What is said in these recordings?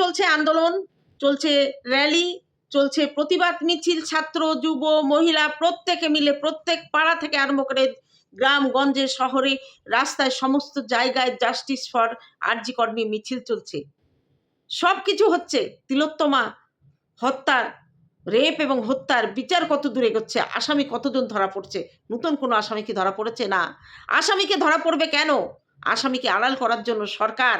চলছে আন্দোলন, চলছে র্যালি চলছে প্রতিবাদ মিছিল, ছাত্র, যুব, মহিলা, প্রত্যেকে মিলে প্রত্যেক পাড়া থেকে আরম্ভ করে গ্রামগঞ্জে শহরে রাস্তায় সমস্ত জায়গায় জাস্টিস ফর আরজিকর নিয়ে মিছিল চলছে। সব কিছু হচ্ছে তিলোত্তমা হত্যার রেপ এবং হত্যার বিচার কত দূরে এগোচ্ছে, আসামি কতজন ধরা পড়ছে, নতুন কোনো আসামি কি ধরা পড়েছে? না। আসামিকে ধরা পড়বে কেন? আসামিকে আড়াল করার জন্য সরকার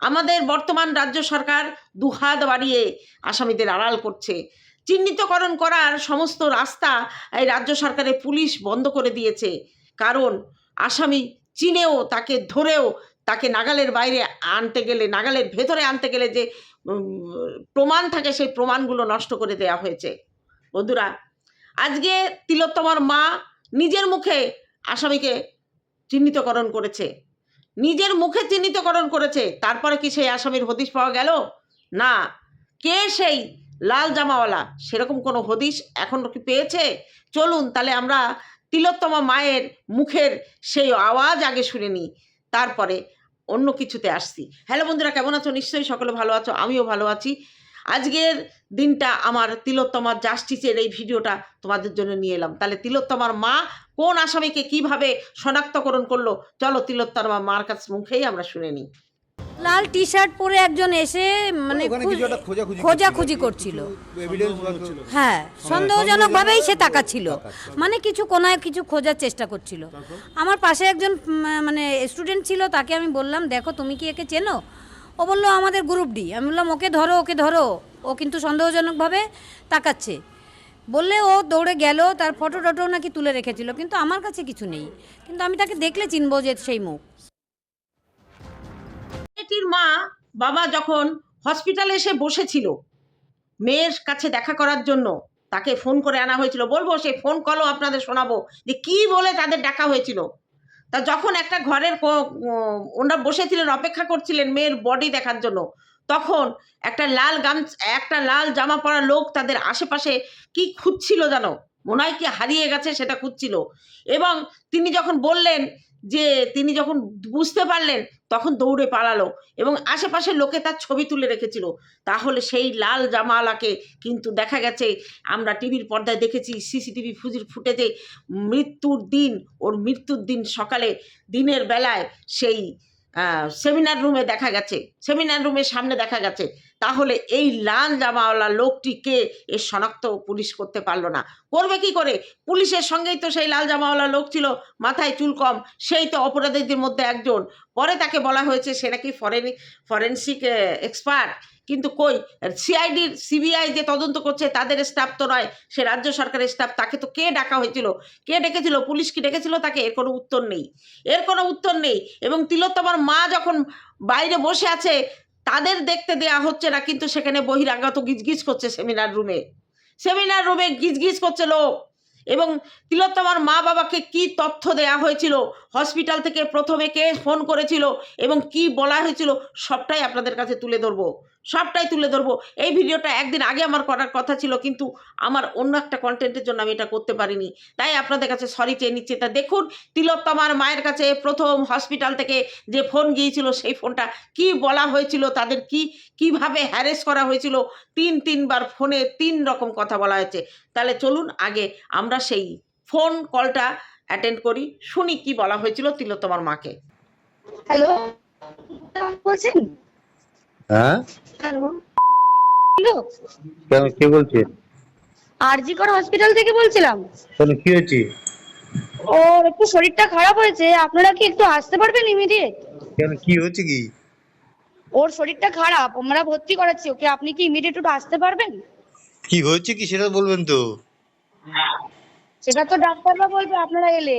আমাদের বর্তমান রাজ্য সরকার দুহাত বাড়িয়ে আসামিদের আড়াল করছে। চিহ্নিতকরণ করার সমস্ত রাস্তা এই রাজ্য সরকারের পুলিশ বন্ধ করে দিয়েছে। কারণ আসামি চিনেও তাকে ধরেও তাকে নাগালের বাইরে আনতে গেলে, নাগালের ভেতরে আনতে গেলে যে প্রমাণ থাকে সেই প্রমাণগুলো নষ্ট করে দেওয়া হয়েছে। বন্ধুরা, আজকে তিলোত্তমার মা নিজের মুখে আসামিকে চিহ্নিতকরণ করেছে। নিজের মুখে চিহ্নিতকরণ করেছে। তারপরে কি সেই আসামির হদিশ পাওয়া গেল? না। কে সেই লাল জামাওয়ালা? সেরকম কোনো হদিশ এখন কি পেয়েছে? চলুন তাহলে আমরা তিলোত্তমা মায়ের মুখের সেই আওয়াজ আগে শুনে নিই। তারপরে অন্য কিছুতে আসছি। হ্যালো বন্ধুরা, কেমন আছো? নিশ্চয়ই সকলে ভালো আছো, আমিও ভালো আছি। আজকের দিনটা আমার তিলোত্তমার জাস্টিসের এই ভিডিওটা তোমাদের জন্য নিয়ে এলাম। তাহলে তিলোত্তমার মা কোন আসামিকে কীভাবে শনাক্তকরণ করল? চলো তিলোত্তমার মার কাছ মুখেই আমরা শুনে নিই। লাল টি শার্ট পরে একজন এসে মানে ওখানে খোঁজ- কিছু একটা খোঁজাখুঁজি খোঁজাখুঁজি করছিল হ্যাঁ সন্দেহজনক ভাবেই সে তাকাচ্ছিল। মানে কিছু কোনায় কিছু খোঁজার চেষ্টা করছিল। আমার পাশে একজন মানে স্টুডেন্ট ছিল তাকে আমি বললাম দেখো তুমি কি একে চেনো? ও বলল, আমাদের গ্রুপ ডি আমি বললাম, ওকে ধরো ওকে ধরো। ও কিন্তু সন্দেহজনকভাবে তাকাচ্ছে। বললে, ও দৌড়ে গেল, তার ফটো টটো নাকি তুলে রেখেছিল, কিন্তু আমার কাছে কিছু নেই। কিন্তু আমি তাকে দেখলে চিনবো যে সেই মুখ। মেয়েটির মা, বাবা যখন হসপিটালে এসে বসেছিল, মেয়ের কাছে দেখা করার জন্য তাকে ফোন করে আনা হয়েছিল। বলব, সে ফোন কলও আপনাদের শোনাবো যে কি বলে তাদের ডাকা হয়েছিল। তা যখন একটা ঘরের ওনারা বসেছিলেন, অপেক্ষা করছিলেন মেয়ের বডি দেখার জন্য, তখন একটা লাল গাম একটা লাল জামা পরা লোক তাদের আশেপাশে কি খুঁজছিল যেন মনে হয় কি হারিয়ে গেছে সেটা খুঁজছিল। এবং তিনি যখন বললেন যে, তিনি যখন বুঝতে পারলেন তখন দৌড়ে পালালো এবং আশেপাশের লোকে তার ছবি তুলে রেখেছিল। তাহলে সেই লাল জামালাকে কিন্তু দেখা গেছে, আমরা টিভির পর্দায় দেখেছি সিসিটিভি ফুজির ফুটেজে মৃত্যুর দিন, ওর মৃত্যুর দিন সকালে, দিনের বেলায় সেই সেমিনার রুমে দেখা গেছে। সেমিনার রুমের সামনে দেখা গেছে। তাহলে এই লাল জামাওয়ালা লোকটিকে এর শনাক্ত পুলিশ করতে পারল না। করবে কি করে? পুলিশের সঙ্গেই তো সেই লাল জামাওয়ালা লোক ছিল, মাথায় চুল কম, সেই তো অপরাধীদের মধ্যে একজন। পরে তাকে বলা হয়েছে সে নাকি ফরেন, ফরেন্সিক এক্সপার্ট। কিন্তু কই? সিআইডির সিবিআই যে তদন্ত করছে তাদের স্টাফ তো নয়, সে রাজ্য সরকারের স্টাফ। তাকে তো কে ডাকা হয়েছিল? কে ডেকেছিল? পুলিশ কি ডেকেছিল তাকে? এর কোনো উত্তর নেই। এর কোনো উত্তর নেই। এবং তিলোত্তমার মা যখন বাইরে বসে আছে তাদের দেখতে দেয়া হচ্ছে না, কিন্তু সেখানে বহিরাগত গিজগিজ করছে সেমিনার রুমে সেমিনার রুমে গিজগিজ করছে লোক। এবং তিলোত্তমার মা বাবাকে কি তথ্য দেয়া হয়েছিল হসপিটাল থেকে প্রথমে কে ফোন করেছিল, এবং কি বলা হয়েছিল, সবটাই আপনাদের কাছে তুলে ধরবো। সবটাই তুলে ধরবো। এই ভিডিওটা একদিন আগে আমার করার কথা ছিল, কিন্তু আমার অন্য একটা কন্টেন্টের জন্য আমি এটা করতে পারিনি। তাই আপনাদের কাছে সরি চেয়ে নিচ্ছি। তা দেখুন, তিলোত্তমার মায়ের কাছে প্রথম হসপিটাল থেকে যে ফোন গিয়েছিল, সেই ফোনটা কি বলা হয়েছিল, তাদের কি, কীভাবে হ্যারেস করা হয়েছিল, তিন, তিনবার ফোনে তিন রকম কথা বলা হয়েছে। তাহলে চলুন আগে আমরা সেই ফোন কলটা অ্যাটেন্ড করি, শুনি কি বলা হয়েছিল তিলোত্তমার মাকে। হ্যালো বলছেন? হ্যাঁ? কেন কে বলছে? আরজি কর হসপিটাল থেকে বলছিলাম। কেন কি হয়েছে? ওর একটু শরীরটা খারাপ হয়েছে আপনারা কি একটু আসতে পারবেন ইমিডিয়েট কেন কি হয়েছে কি? ওর শরীরটা খারাপ আমরা ভর্তি করাচ্ছি ওকে আপনি কি ইমিডিয়েট একটু আসতে পারবেন? কি হয়েছে কি সেটা বলবেন তো? সেটা তো ডাক্তাররা বলবে আপনারা এলে।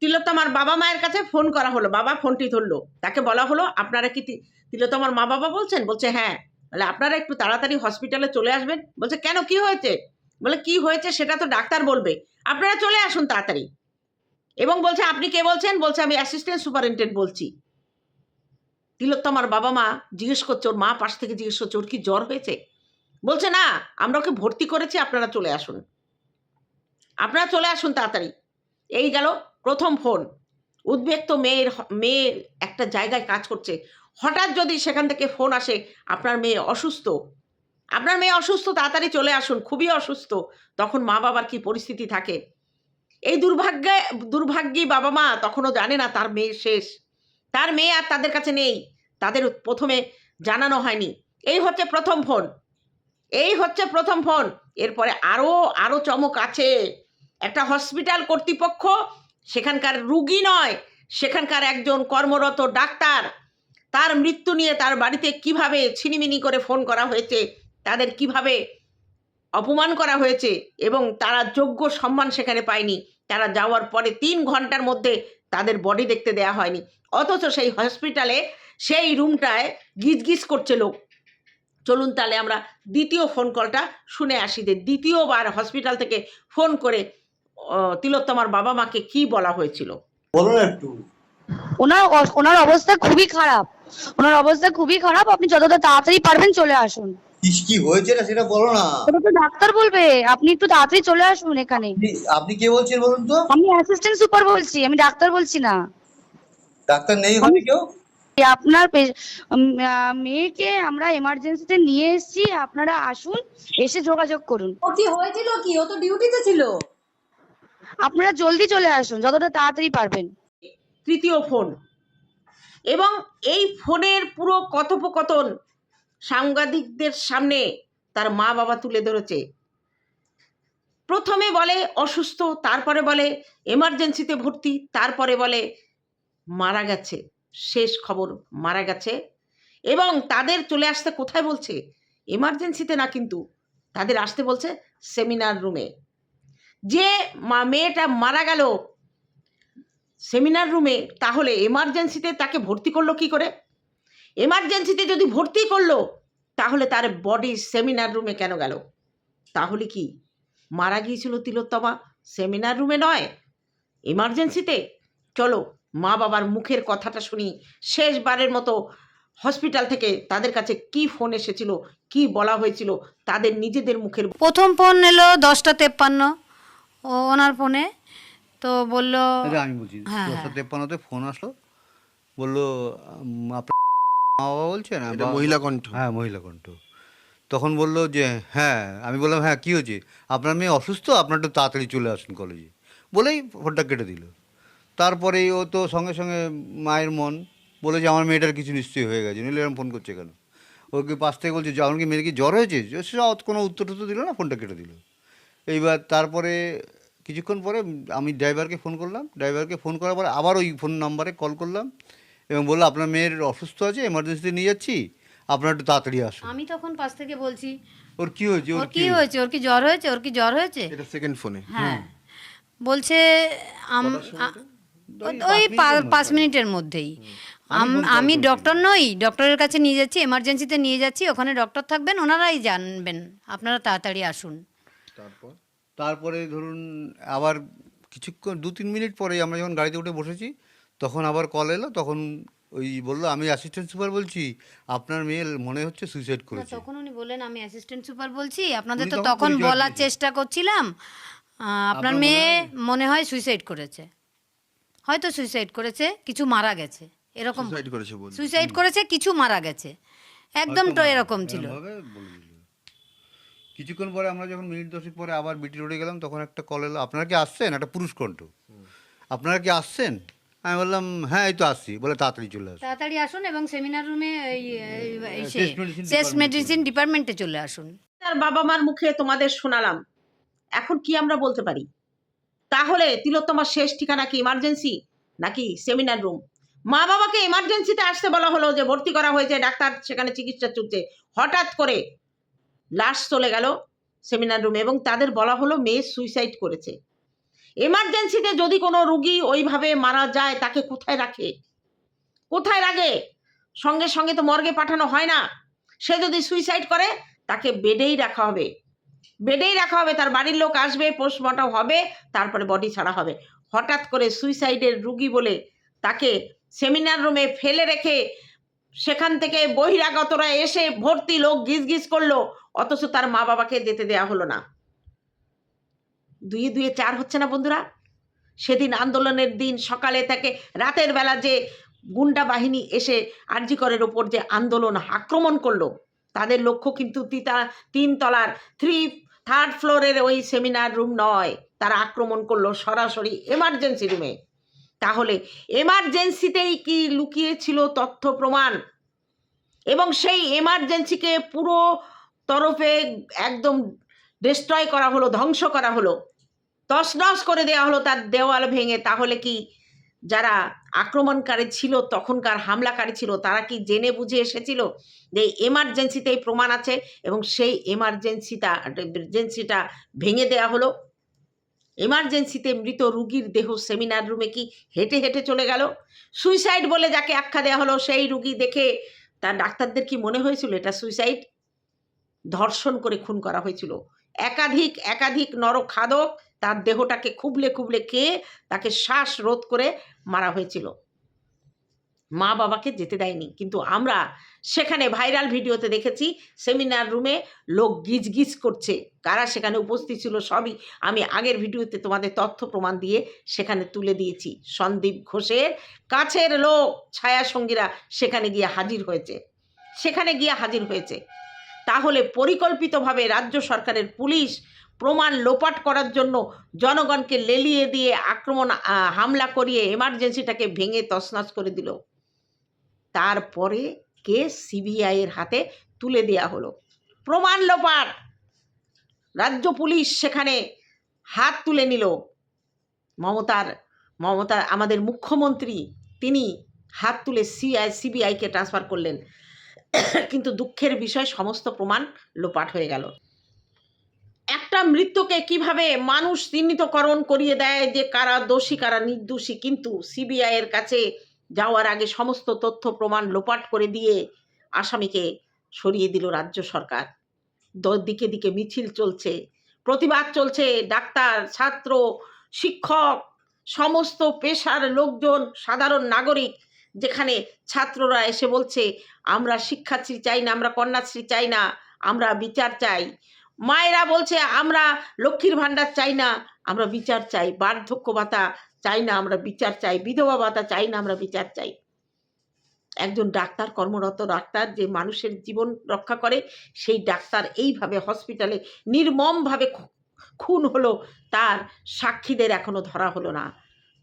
তিলোত্তমার বাবা মায়ের কাছে ফোন করা হলো, বাবা ফোনটি ধরলো। তাকে বলা হলো, আপনারা কি তিলোত্তমার মা বাবা বলছেন? বলছে হ্যাঁ। তাহলে আপনারা একটু তাড়াতাড়ি হসপিটালে চলে আসবেন? বলছে, কেন, কি হয়েছে? বলে, কি হয়েছে সেটা তো ডাক্তার বলবে। আপনারা চলে আসুন তাড়াতাড়ি। এবং বলছে, আপনি কে বলছেন? বলছে, আমি অ্যাসিস্ট্যান্ট সুপারিনটেন্ডেন্ট বলছি। তিলোত্তমার বাবা মা জিজ্ঞেস করছে, ওর মা পাশ থেকে জিজ্ঞেস করছে, ওর কি জ্বর হয়েছে? বলছে, না, আমরা ওকে ভর্তি করেছি, আপনারা চলে আসুন। আপনারা চলে আসুন তাড়াতাড়ি। এই গেল প্রথম ফোন। উদ্বেগ তো মেয়ের মেয়ের একটা জায়গায় কাজ করছে। হঠাৎ যদি সেখান থেকে ফোন আসে, আপনার মেয়ে অসুস্থ। আপনার মেয়ে অসুস্থ, তাড়াতাড়ি চলে আসুন, খুবই অসুস্থ। তখন মা বাবার কি পরিস্থিতি থাকে? এই দুর্ভাগ্যে, দুর্ভাগ্যী বাবা মা তখনও জানে না তার মেয়ে শেষ। তার মেয়ে আর তাদের কাছে নেই। তাদের প্রথমে জানানো হয়নি। এই হচ্ছে প্রথম ফোন। এই হচ্ছে প্রথম ফোন। এরপরে আরও আরও চমক আছে। একটা হসপিটাল কর্তৃপক্ষ সেখানকার রুগী নয়, সেখানকার একজন কর্মরত ডাক্তার। তার মৃত্যু নিয়ে তার বাড়িতে কীভাবে ছিনিমিনি করে ফোন করা হয়েছে, তাদের কীভাবে অপমান করা হয়েছে এবং তারা যোগ্য সম্মান সেখানে পায়নি, তারা যাওয়ার পরে তিন ঘণ্টার মধ্যে তাদের বডি দেখতে দেয়া হয়নি। অথচ সেই হসপিটালে সেই রুমটায় গিজগিজ করছে লোক। চলুন তাহলে আমরা দ্বিতীয় ফোন কলটা শুনে আসি যে দ্বিতীয়বার হসপিটাল থেকে ফোন করে তিলোত্তমার বাবা মাকে কি বলা হয়েছিল? বলো একটু। ওনার ওনার অবস্থা খুবই খারাপ। ওনার অবস্থা খুবই খারাপ। আপনি যতটা তাড়াতাড়ি পারবেন চলে আসুন। কি কি হয়েছে না সেটা বলো না। ওটা তো ডাক্তার বলবে। আপনি একটু তাড়াতাড়ি চলে আসুন এখানে। আপনি- কে বলছেন বলুন তো? আমি অ্যাসিস্ট্যান্ট সুপার বলছি। আমি ডাক্তার বলছি না। ডাক্তার নেই হবে কেউ? আপনার মেয়েকে আমরা এমার্জেন্সিতে নিয়ে এসেছি। আপনারা আসুন এসে যোগাযোগ করুন। ও কি হয়েছিল কি? ও তো ডিউটিতে ছিল? আপনারা জলদি চলে আসুন, যতটা তাড়াতাড়ি পারবেন। তৃতীয় ফোন। এবং এই ফোনের পুরো কথোপকথন সাংবাদিকদের সামনে তার মা বাবা তুলে ধরেছে। প্রথমে বলে অসুস্থ, তারপরে বলে এমার্জেন্সিতে ভর্তি, তারপরে বলে মারা গেছে। শেষ খবর, মারা গেছে। এবং তাদের চলে আসতে কোথায় বলছে? এমার্জেন্সিতে না কিন্তু, তাদের আসতে বলছে সেমিনার রুমে যে মা মেয়েটা মারা গেল সেমিনার রুমে, তাহলে এমার্জেন্সিতে তাকে ভর্তি করল কি করে? এমার্জেন্সিতে যদি ভর্তি করল, তাহলে তার বডি সেমিনার রুমে কেন গেল? তাহলে কি মারা গিয়েছিল তিলোত্তমা? সেমিনার রুমে নয়। এমার্জেন্সিতে চলো মা বাবার মুখের কথাটা শুনি। শেষবারের মতো হসপিটাল থেকে তাদের কাছে কি ফোন এসেছিল, কি বলা হয়েছিল, তাদের নিজেদের মুখের প্রথম ফোন এলো দশটা তেপ্পান্ন। ও ওনার ফোনে তো বলল আচ্ছা আমি বলছি হ্যাঁ, দশটা হ্যাঁ। তেপ্পান্নতে ফোন আসলো বলল আপনার মা বাবা বলছেন? মহিলা কণ্ঠ। হ্যাঁ মহিলা কণ্ঠ। তখন বলল যে হ্যাঁ আমি বললাম হ্যাঁ কী হয়েছে? আপনার মেয়ে অসুস্থ? আপনার একটু তাড়াতাড়ি চলে আসুন কলেজে বলেই ফোনটা কেটে দিল। তারপরে ও তো সঙ্গে সঙ্গে মায়ের মন বলে যে আমার মেয়েটার কিছু নিশ্চয়ই হয়ে গেছে। নিলে এরকম ফোন করছে কেন? ওকে পাশ থেকে বলছে যে আমার কি মেয়ের কি জ্বর হয়েছে? সে কোনো উত্তর টুত্তর দিল না ফোনটা কেটে দিল। এইবার তারপরে কিছুক্ষণ পরে আমি ড্রাইভারকে ফোন করলাম। ড্রাইভারকে ফোন করার পরে আবার ওই ফোন নাম্বারে কল করলাম এবং বলল আপনার মেয়ের অসুস্থ আছে এমার্জেন্সিতে নিয়ে যাচ্ছি আপনার একটু তাড়াতাড়ি আসুন। আমি তখন পাশ থেকে বলছি ওর কি হয়েছে? ওর কি হয়েছে? ওর কি জ্বর হয়েছে? ওর কি জ্বর হয়েছে? এটা সেকেন্ড ফোনে হ্যাঁ। বলছে আম- আ- ওই পাঁচ পা- মিনিটের পাঁচ মিনিটের মধ্যেই। আম- আমি ডক্টর নই ডক্টরের কাছে নিয়ে যাচ্ছি এমার্জেন্সিতে নিয়ে যাচ্ছি ওখানে ডক্টর থাকবেন ওনারাই জানবেন আপনারা তাড়াতাড়ি আসুন। তারপর? তারপরে ধরুন আবার কিছুক্ষণ দু তিন মিনিট পরে আমরা যখন গাড়িতে উঠে বসেছি তখন আবার কল এলো তখন ওই বলল আমি অ্যাসিস্ট্যান্ট সুপার বলছি আপনার মেয়ে মনে হচ্ছে সুইসাইড না, করেছে। তখন উনি বললেন আমি অ্যাসিস্ট্যান্ট সুপার বলছি আপনাদের তো তখন বলার চেষ্টা করছিলাম। আপনার মেয়ে মনে হয় সুইসাইড করেছে। হয়তো সুইসাইড করেছে কিছু মারা গেছে এরকম সুইসাইড করেছে কিছু মারা গেছে। একদম তো এরকম ছিল। কিছুক্ষণ পরে আমরা যখন মিনিট দশেক পরে আবার বিটি রোডে গেলাম তখন একটা কল এলো আপনারা কি আসছেন? একটা পুরুষ কণ্ঠ। আপনারা কি আসছেন? আমি বললাম হ্যাঁ এই তো আসছি। বলে তাড়াতাড়ি চলে আসুন। তাড়াতাড়ি আসুন এবং সেমিনার রুমে টেস্ট মেডিসিন ডিপার্টমেন্টে চলে আসুন। তার বাবা মার মুখে তোমাদের শোনালাম। এখন কি আমরা বলতে পারি? তাহলে তিলোত্তমার শেষ ঠিকানা কি ইমার্জেন্সি নাকি সেমিনার রুম মা বাবাকে এমার্জেন্সিতে আসতে বলা হলো যে ভর্তি করা হয়েছে ডাক্তার সেখানে চিকিৎসা চলছে। হঠাৎ করে লাশ চলে গেল সেমিনার রুমে এবং তাদের বলা হলো মেয়ে সুইসাইড করেছে। এমার্জেন্সিতে যদি কোনো রুগী ওইভাবে মারা যায়, তাকে কোথায় রাখে? কোথায় রাখে? সঙ্গে সঙ্গে তো মর্গে পাঠানো হয় না। সে যদি সুইসাইড করে, তাকে বেডেই রাখা হবে। বেডেই রাখা হবে, তার বাড়ির লোক আসবে পোস্টমর্টম হবে, তারপরে বডি ছাড়া হবে। হঠাৎ করে সুইসাইডের রুগী বলে তাকে সেমিনার রুমে ফেলে রেখে সেখান থেকে বহিরাগতরা এসে ভর্তি লোক গিজ গিজ করল, অথচ তার মা বাবাকে যেতে দেয়া হলো না। দুয়ে দুয়ে চার হচ্ছে না বন্ধুরা? সেদিন আন্দোলনের দিন সকালে থেকে রাতের বেলা যে গুন্ডা বাহিনী এসে আরজিকরের ওপর যে আন্দোলন আক্রমণ করল, তাদের লক্ষ্য কিন্তু তিতা তিনতলার থ্রি থার্ড ফ্লোরের ওই সেমিনার রুম নয়। তারা আক্রমণ করল সরাসরি এমার্জেন্সি রুমে তাহলে এমার্জেন্সিতেই কি লুকিয়ে ছিল তথ্য প্রমাণ? এবং সেই এমার্জেন্সিকে পুরো তরফে একদম ডিস্ট্রয় করা হলো, ধ্বংস করা হলো তছনছ করে দেওয়া হলো তার দেওয়াল ভেঙে। তাহলে কি যারা আক্রমণকারী ছিল, তখনকার হামলাকারী ছিল, তারা কি জেনে বুঝে এসেছিল যে এমার্জেন্সিতেই প্রমাণ আছে এবং সেই এমার্জেন্সিটা এমার্জেন্সিটা ভেঙে দেওয়া হলো? এমার্জেন্সিতে মৃত রুগীর দেহ সেমিনার রুমে কি হেঁটে হেঁটে চলে গেল? সুইসাইড বলে যাকে আখ্যা দেওয়া হলো, সেই রুগী দেখে তার ডাক্তারদের কি মনে হয়েছিল এটা সুইসাইড ধর্ষণ করে খুন করা হয়েছিল। একাধিক একাধিক নরখাদক তার দেহটাকে খুবলে খুবলে খেয়ে তাকে শ্বাস রোধ করে মারা হয়েছিল। মা বাবাকে যেতে দেয়নি। কিন্তু আমরা সেখানে ভাইরাল ভিডিওতে দেখেছি, সেমিনার রুমে লোক গিজ গিজ করছে। কারা সেখানে উপস্থিত ছিল সবই আমি আগের ভিডিওতে তোমাদের তথ্য প্রমাণ দিয়ে সেখানে তুলে দিয়েছি। সন্দীপ ঘোষের কাছের লোক ছায়া সঙ্গীরা সেখানে গিয়ে হাজির হয়েছে। সেখানে গিয়ে হাজির হয়েছে। তাহলে পরিকল্পিতভাবে রাজ্য সরকারের পুলিশ প্রমাণ লোপাট করার জন্য জনগণকে লেলিয়ে দিয়ে আক্রমণ হামলা করিয়ে এমার্জেন্সিটাকে ভেঙে তছনছ করে দিল। তারপরে কেস সিবিআইয়ের হাতে তুলে দেয়া হলো। প্রমাণ লোপাট রাজ্য পুলিশ সেখানে হাত তুলে নিল। মমতার মমতার আমাদের মুখ্যমন্ত্রী, তিনি হাত তুলে সিআই সিবিআইকে ট্রান্সফার করলেন। কিন্তু দুঃখের বিষয়, সমস্ত প্রমাণ লোপাট হয়ে গেল। একটা মৃত্যুকে কীভাবে মানুষ চিহ্নিতকরণ করিয়ে দেয় যে কারা দোষী, কারা নির্দোষী, কিন্তু সিবিআইয়ের কাছে যাওয়ার আগে সমস্ত তথ্য প্রমাণ লোপাট করে দিয়ে আসামিকে সরিয়ে দিল রাজ্য সরকার। দিকে দিকে মিছিল চলছে, প্রতিবাদ চলছে, ডাক্তার, ছাত্র, শিক্ষক, সমস্ত পেশার লোকজন, সাধারণ নাগরিক, যেখানে ছাত্ররা এসে বলছে, আমরা শিক্ষাশ্রী চাই না, আমরা কন্যাশ্রী চাই না, আমরা বিচার চাই। মায়েরা বলছে, আমরা লক্ষ্মীর ভাণ্ডার চাই না, আমরা বিচার চাই। বার্ধক্য ভাতা চাই না আমরা বিচার চাই, বিধবা ভাতা চাই না আমরা বিচার চাই। একজন ডাক্তার, কর্মরত ডাক্তার যে মানুষের জীবন রক্ষা করে, সেই ডাক্তার এইভাবে হসপিটালে নির্মমভাবে খুন হলো, তার সাক্ষীদের এখনও ধরা হলো না।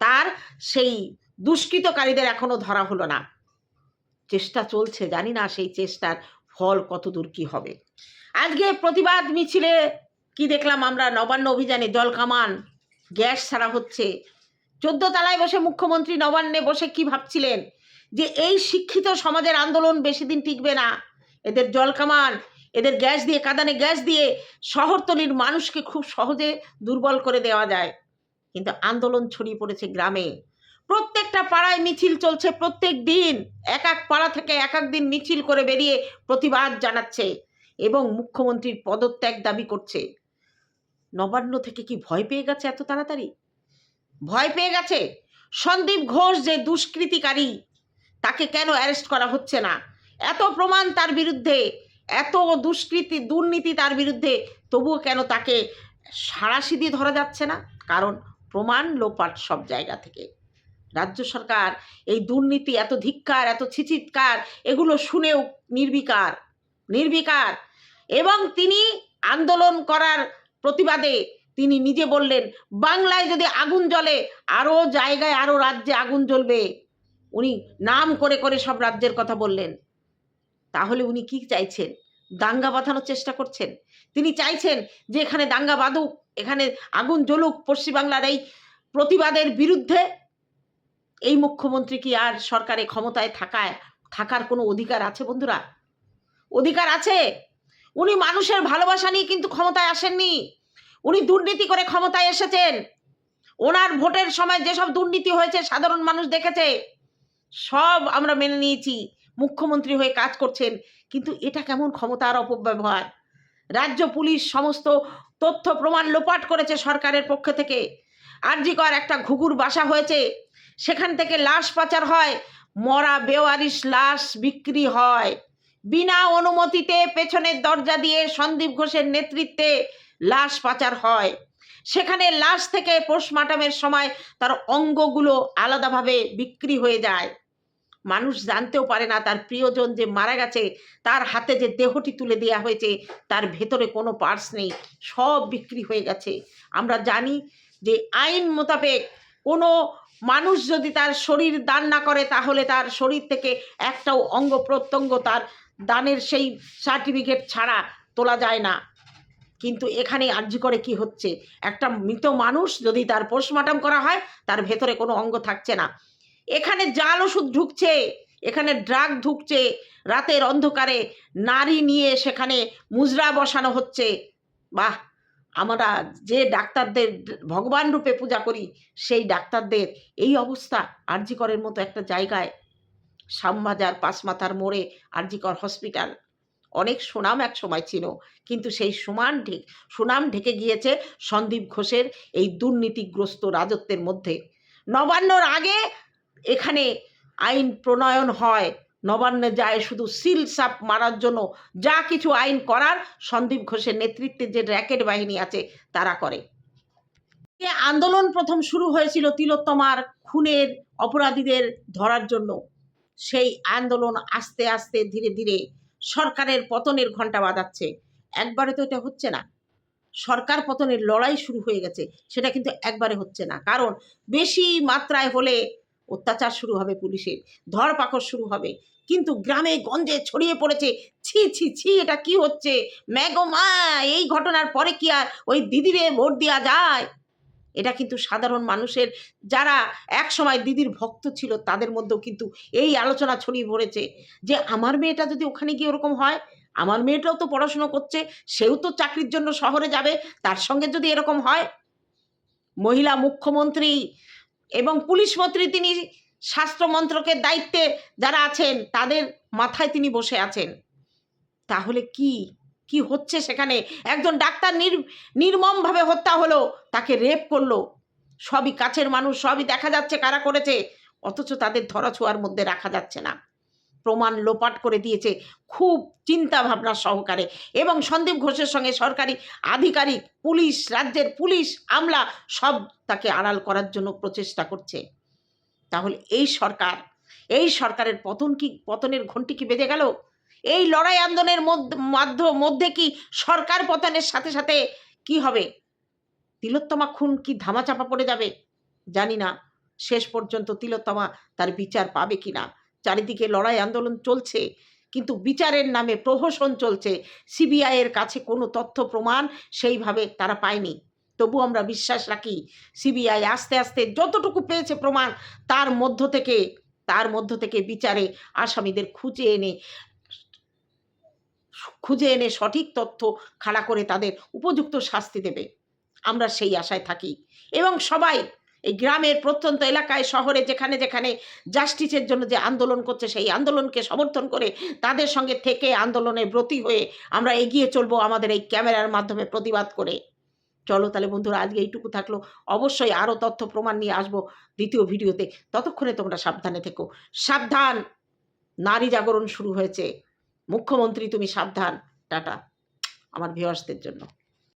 তার সেই দুষ্কৃতকারীদের এখনও ধরা হলো না। চেষ্টা চলছে, জানি না সেই চেষ্টার ফল কতদূর কি হবে। আজকে প্রতিবাদ মিছিলে কি দেখলাম আমরা? নবান্ন অভিযানে জল কামান, গ্যাস ছাড়া হচ্ছে। চোদ্দ তলায় বসে মুখ্যমন্ত্রী নবান্নে বসে কি ভাবছিলেন? যে এই শিক্ষিত সমাজের আন্দোলন বেশি দিন টিকবে না। এদের জল কামান, এদের গ্যাস দিয়ে, কাঁদানে গ্যাস দিয়ে শহরতলির মানুষকে খুব সহজে দুর্বল করে দেওয়া যায়। কিন্তু আন্দোলন ছড়িয়ে পড়েছে গ্রামে। প্রত্যেকটা পাড়ায় মিছিল চলছে প্রত্যেক দিন। এক এক পাড়া থেকে এক এক দিন মিছিল করে বেরিয়ে প্রতিবাদ জানাচ্ছে এবং মুখ্যমন্ত্রীর পদত্যাগ দাবি করছে। নবান্ন থেকে কি ভয় পেয়ে গেছে এত তাড়াতাড়ি? ভয় পেয়ে গেছে? সন্দীপ ঘোষ যে দুষ্কৃতিকারী, তাকে কেন অ্যারেস্ট করা হচ্ছে না? এত প্রমাণ তার বিরুদ্ধে, এত দুষ্কৃতি, দুর্নীতি তার বিরুদ্ধে, তবুও কেন তাকে সাঁড়াশি দিয়ে ধরা যাচ্ছে না? কারণ প্রমাণ লোপাট সব জায়গা থেকে। রাজ্য সরকার এই দুর্নীতি, এত ধিক্কার, এত ছিচিৎকার, এগুলো শুনেও নির্বিকার নির্বিকার। এবং তিনি আন্দোলন করার প্রতিবাদে তিনি নিজে বললেন, বাংলায় যদি আগুন জ্বলে আরও জায়গায় আরও রাজ্যে আগুন জ্বলবে। উনি নাম করে করে সব রাজ্যের কথা বললেন। তাহলে উনি কি চাইছেন? দাঙ্গা বাঁধানোর চেষ্টা করছেন? তিনি চাইছেন যে এখানে দাঙ্গা বাঁধুক, এখানে আগুন জ্বলুক, পশ্চিমবাংলার এই প্রতিবাদের বিরুদ্ধে। এই মুখ্যমন্ত্রী কি আর সরকারে ক্ষমতায় থাকায়, থাকার কোনো অধিকার আছে বন্ধুরা? অধিকার আছে। উনি মানুষের ভালোবাসা নিয়ে কিন্তু ক্ষমতায় আসেননি। উনি দুর্নীতি করে ক্ষমতায় এসেছেন। ওনার ভোটের সময় যেসব দুর্নীতি হয়েছে, সাধারণ মানুষ দেখেছে, সব আমরা মেনে নিয়েছি। মুখ্যমন্ত্রী হয়ে কাজ করছেন, কিন্তু এটা কেমন ক্ষমতার অপব্যবহার? রাজ্য, পুলিশ সমস্ত তথ্য প্রমাণ লোপাট করেছে সরকারের পক্ষ থেকে। আরজিকর একটা ঘুঘুর বাসা হয়েছে, সেখান থেকে লাশ পাচার হয়, মরা বেওয়ারিশ লাশ বিক্রি হয়। বিনা অনুমতিতে পেছনের দরজা দিয়ে সন্দীপ ঘোষের নেতৃত্বে লাশ পাচার হয়। সেখানে লাশ থেকে পোস্টমার্টমের সময় তার অঙ্গগুলো আলাদাভাবে বিক্রি হয়ে যায়। মানুষ জানতেও পারে না তার প্রিয়জন যে মারা গেছে, তার হাতে যে দেহটি তুলে দেওয়া হয়েছে, তার ভেতরে কোনো পার্স নেই, সব বিক্রি হয়ে গেছে। আমরা জানি যে আইন মোতাবেক কোনো মানুষ যদি তার শরীর দান না করে, তাহলে তার শরীর থেকে একটাও অঙ্গ প্রত্যঙ্গ তার দানের সেই সার্টিফিকেট ছাড়া তোলা যায় না। কিন্তু এখানে আর্জি করে কি হচ্ছে? একটা মৃত মানুষ যদি তার পোস্টমর্টম করা হয়, তার ভেতরে কোনো অঙ্গ থাকছে না। এখানে জাল ওষুধ ঢুকছে, এখানে ড্রাগ ঢুকছে, রাতের অন্ধকারে নারী নিয়ে সেখানে মুজরা বসানো হচ্ছে। বাহ! আমরা যে ডাক্তারদের ভগবান রূপে পূজা করি, সেই ডাক্তারদের এই অবস্থা আরজিকরের মতো একটা জায়গায়। শ্যামবাজার, পাঁচমাথার মোড়ে আরজিকর হসপিটাল অনেক সুনাম এক সময় ছিল। কিন্তু সেই সুমান ঢেক সুনাম ঢেকে গিয়েছে সন্দীপ ঘোষের এই দুর্নীতিগ্রস্ত রাজত্বের মধ্যে। নবান্নর আগে এখানে আইন প্রণয়ন হয়। নবান্নে যায় শুধু সিল সাপ মারার জন্য। যা কিছু আইন করার সন্দীপ ঘোষের নেতৃত্বে যে র্যাকেট বাহিনী আছে, তারা করে। আন্দোলন প্রথম শুরু হয়েছিল তিলোত্তমার খুনের অপরাধীদের ধরার জন্য। সেই আন্দোলন আস্তে আস্তে ধীরে ধীরে সরকারের পতনের ঘণ্টা বাজাচ্ছে। একবারে তো এটা হচ্ছে না। সরকার পতনের লড়াই শুরু হয়ে গেছে, সেটা কিন্তু একবারে হচ্ছে না। কারণ বেশি মাত্রায় হলে অত্যাচার শুরু হবে পুলিশের, ধরপাকড় শুরু হবে। কিন্তু গ্রামে গঞ্জে ছড়িয়ে পড়েছে, ছি ছি ছি, এটা কি হচ্ছে? ম্যাগো মা, এই ঘটনার পরে কি আর ওই দিদিরে ভোট দেওয়া যায়? এটা কিন্তু সাধারণ মানুষের যারা এক সময় দিদির ভক্ত ছিল তাদের মধ্যেও কিন্তু এই আলোচনা ছড়িয়ে পড়েছে যে আমার মেয়েটা যদি ওখানে গিয়ে ওরকম হয়, আমার মেয়েটাও তো পড়াশুনো করছে, সেও তো চাকরির জন্য শহরে যাবে, তার সঙ্গে যদি এরকম হয়, মহিলা মুখ্যমন্ত্রী এবং পুলিশ মন্ত্রী তিনি স্বাস্থ্য মন্ত্রকের দায়িত্বে যারা আছেন, তাদের মাথায় তিনি বসে আছেন। তাহলে কি কি হচ্ছে সেখানে? একজন ডাক্তার নির, নির্মমভাবে হত্যা হলো, তাকে রেপ করল। সবই কাছের মানুষ, সবই দেখা যাচ্ছে কারা করেছে। অথচ তাদের ধরাছোঁয়ার মধ্যে রাখা যাচ্ছে না। প্রমাণ লোপাট করে দিয়েছে খুব চিন্তা ভাবনা সহকারে। এবং সন্দীপ ঘোষের সঙ্গে সরকারি আধিকারিক, পুলিশ, রাজ্যের পুলিশ, আমলা সব তাকে আড়াল করার জন্য প্রচেষ্টা করছে। তাহলে এই সরকার, এই সরকারের পতন কি, পতনের ঘন্টি কি বেজে গেল? এই লড়াই আন্দোলনের মধ্যে কি সরকার পতনের সাথে সাথে কি হবে? তিলোত্তমা খুন কি ধামাচাপা পড়ে যাবে? জানি না। শেষ পর্যন্ত তিলোত্তমা তার বিচার পাবে কি না? চারিদিকে লড়াই আন্দোলন চলছে, কিন্তু বিচারের নামে প্রহসন চলছে। সিবিআইয়ের কাছে কোনো তথ্য, প্রমাণ সেইভাবে তারা পায়নি। তবু আমরা বিশ্বাস রাখি, সিবিআই আস্তে আস্তে যতটুকু পেয়েছে প্রমাণ, তার মধ্য থেকে, তার মধ্য থেকে বিচারে আসামিদের খুঁজে এনে খুঁজে এনে সঠিক তথ্য খাড়া করে তাদের উপযুক্ত শাস্তি দেবে। আমরা সেই আশায় থাকি। এবং সবাই এই গ্রামের প্রত্যন্ত এলাকায়, শহরে, যেখানে যেখানে জাস্টিসের জন্য যে আন্দোলন করছে, সেই আন্দোলনকে সমর্থন করে তাদের সঙ্গে থেকে আন্দোলনে ব্রতী হয়ে আমরা এগিয়ে চলবো আমাদের এই ক্যামেরার মাধ্যমে প্রতিবাদ করে। চলো তাহলে বন্ধুরা, আজকে এইটুকু থাকল। অবশ্যই আরও তথ্য প্রমাণ নিয়ে আসব দ্বিতীয় ভিডিওতে। ততক্ষণে তোমরা সাবধানে থেকো। সাবধান! নারী জাগরণ শুরু হয়েছে। মুখ্যমন্ত্রী তুমি সাবধান টাটা আমার ভিওয়ার্সদের জন্য।